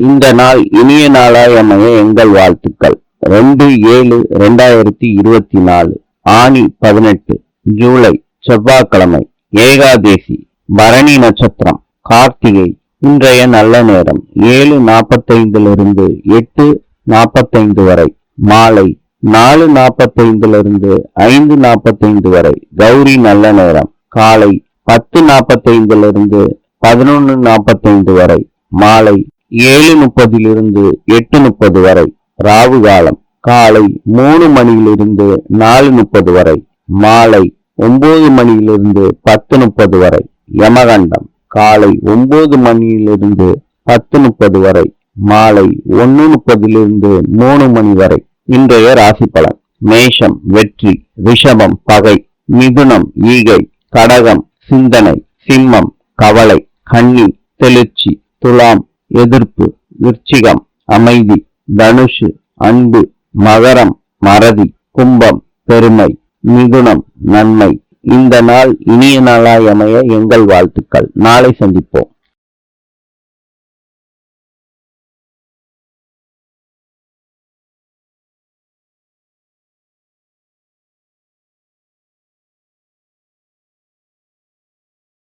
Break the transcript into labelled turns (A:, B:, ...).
A: இந்த நாள் இனிய நாளாய் அமைய எங்கள் வாழ்த்துக்கள். ரெண்டு ஏழு ரெண்டாயிரத்தி இருபத்தி நாலு ஆணி பதினெட்டு ஜூலை செவ்வாய்க்கிழமை ஏகாதேசி பரணி நட்சத்திரம் கார்த்திகை இன்றைய நல்ல நேரம் ஏழு நாற்பத்தைந்திலிருந்து எட்டு நாற்பத்தைந்து வரை மாலை நாலு நாற்பத்தைந்திலிருந்து ஐந்து நாற்பத்தைந்து வரை கௌரி நல்ல நேரம் காலை பத்து நாற்பத்தைந்திலிருந்து பதினொன்று நாற்பத்தைந்து வரை மாலை ஏழு முப்பதிலிருந்து எட்டு முப்பது வரை ராவு காலம். காலை மூணு மணியிலிருந்து நாலு முப்பது வரை மாலை ஒன்பது மணியிலிருந்து பத்து முப்பது வரை யமகண்டம். காலை ஒன்பது மணியிலிருந்து பத்து முப்பது வரை மாலை ஒன்னு முப்பதிலிருந்து மூணு மணி வரை இன்றைய ராசி பலன். மேஷம் வெற்றி ரிஷபம் பகை மிதுனம் ஈகை கடகம் சிந்தனை சிம்மம் கவலை கன்னி தெளிச்சி துலாம் எதிர்ப்பு விருச்சிகம் அமைதி தனுஷு அன்பு மகரம் மறதி கும்பம் பெருமை மிதுனம் நன்மை. இந்த நாள் இனிய நாளாய் அமைய எங்கள் வாழ்த்துக்கள். நாளை சந்திப்போம்.